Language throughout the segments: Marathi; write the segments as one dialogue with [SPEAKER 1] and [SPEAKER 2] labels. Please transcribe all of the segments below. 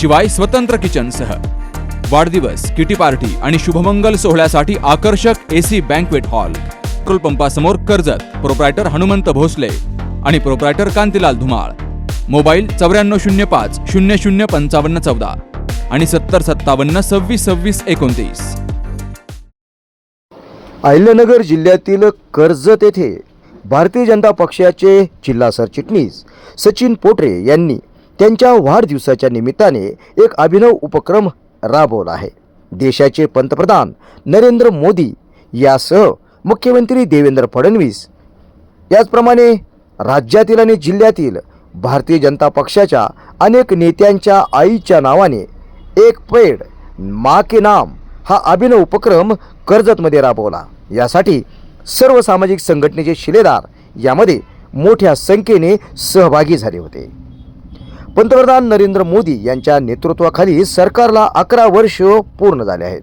[SPEAKER 1] शिवाय स्वतंत्र किचनसह. वाढदिवस किटी पार्टी आणि शुभमंगल सोहळ्यासाठी आकर्षक एसी बँकवेट हॉल. पेट्रोल पंपासमोर कर्जत प्रोप्रायटर हनुमंत भोसले आणि प्रोप्रायटर कांतीलाल धुमाळ. मोबाईल चौऱ्याण्णव शून्य पाच शून्य शून्य पंचावन्न चौदा आणि सत्तर सत्तावन्न सव्वीस सव्वीस एकोणतीस.
[SPEAKER 2] अहिल्यानगर जिल्ह्यातील कर्जत येथे भारतीय जनता पक्षाचे जिल्हा सरचिटणीस सचिन पोटरे यांनी त्यांच्या वाढदिवसाच्या निमित्ताने एक अभिनव उपक्रम राबवला आहे. देशाचे पंतप्रधान नरेंद्र मोदी यासह मुख्यमंत्री देवेंद्र फडणवीस याचप्रमाणे राज्यातील आणि जिल्ह्यातील भारतीय जनता पक्षाच्या अनेक नेत्यांच्या आईच्या नावाने एक पेड मा के नाम हा अभिनव उपक्रम कर्जतमध्ये राबवला. यासाठी सर्व सामाजिक संघटनेचे शिलेदार यामध्ये मोठ्या संख्येने सहभागी झाले होते. पंतप्रधान नरेंद्र मोदी यांच्या नेतृत्वाखाली सरकारला अकरा वर्ष पूर्ण झाले आहेत.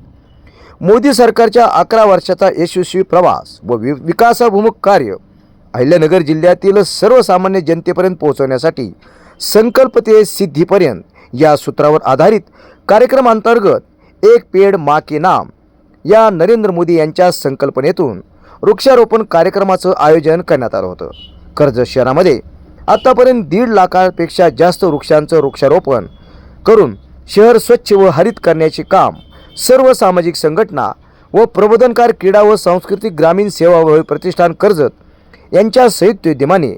[SPEAKER 2] मोदी सरकारच्या अकरा वर्षाचा यशस्वी प्रवास व वि विकासाभिमुख कार्य अहिल्यानगर जिल्ह्यातील सर्वसामान्य जनतेपर्यंत पोहोचवण्यासाठी संकल्प ते सिद्धीपर्यंत या सूत्रावर आधारित कार्यक्रमांतर्गत एक पेड मा के नाम या नरेंद्र मोदी यांच्या संकल्पनेतून वृक्षारोपण कार्यक्रमाचं आयोजन करण्यात आलं होतं. कर्जत शहरामध्ये आत्तापर्यंत दीड लाखापेक्षा जास्त वृक्षांचं वृक्षारोपण करून शहर स्वच्छ व हरित करण्याचे काम सर्व सामाजिक संघटना व प्रबोधनकार क्रीडा व सांस्कृतिक ग्रामीण सेवा व प्रतिष्ठान कर्जत यांच्या संयुक्त विद्यमाने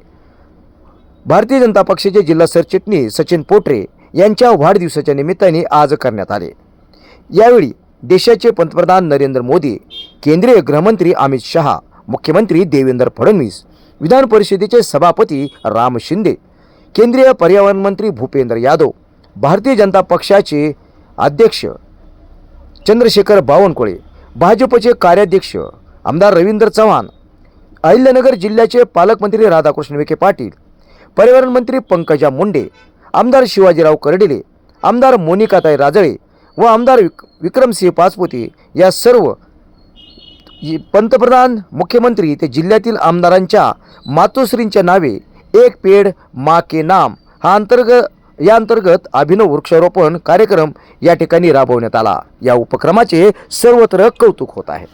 [SPEAKER 2] भारतीय जनता पक्षाचे जिल्हा सरचिटणीस सचिन पोटरे यांच्या वाढदिवसाच्या निमित्ताने आज करण्यात आले. यावेळी देशाचे पंतप्रधान नरेंद्र मोदी केंद्रीय गृहमंत्री अमित शहा मुख्यमंत्री देवेंद्र फडणवीस विधान परिषदेचे सभापती राम शिंदे केंद्रीय पर्यावरण मंत्री भूपेंद्र यादव भारतीय जनता पक्षाचे अध्यक्ष चंद्रशेखर बावनकुळे भाजपचे कार्याध्यक्ष आमदार रवींद्र चव्हाण अहिल्यानगर जिल्ह्याचे पालकमंत्री राधाकृष्ण विखे पाटील पर्यावरण मंत्री पंकजा मुंडे आमदार शिवाजीराव कर्डिले आमदार मोनिकाताई राजळे व आमदार विक विक्रमसिंह पाचपुते या सर्व पंतप्रधान मुख्यमंत्री ते जिल्ह्यातील आमदारांच्या मातोश्रींच्या नावे एक पेड मा के नाम हा अंतर्गत या अंतर्गत अभिनव वृक्षारोपण कार्यक्रम या ठिकाणी राबवण्यात आला. या उपक्रमाचे सर्वत्र कौतुक होत आहे.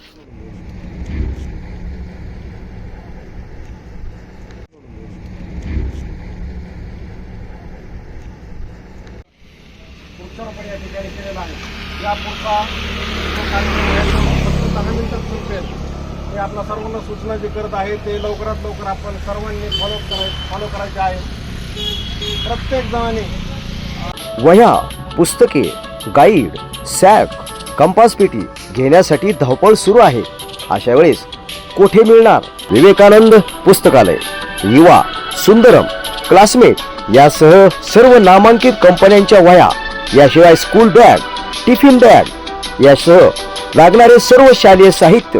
[SPEAKER 3] या ठिकाणी केलेलं आहे या पुढचा जो कार्यक्रम आहे तो फक्त दहा मिनिटात संपेल हे आपल्या सर्वांना सूचना जे करत आहे ते लवकरात लवकर आपण सर्वांनी फॉलो कराय फॉलो करायचे आहे. प्रत्येक जणांनी
[SPEAKER 2] वह्या पुस्तके गाईड सॅक कंपास पेटी घेण्यासाठी धावपळ सुरू आहे. अशा वेळेस कोठे मिळणार विवेकानंद पुस्तकालय? युवा सुंदरम क्लासमेट यासह सर्व नामांकित कंपन्यांच्या वह्या याशिवाय स्कूल बॅग टिफिन बॅग यासह लागणारे सर्व शालेय साहित्य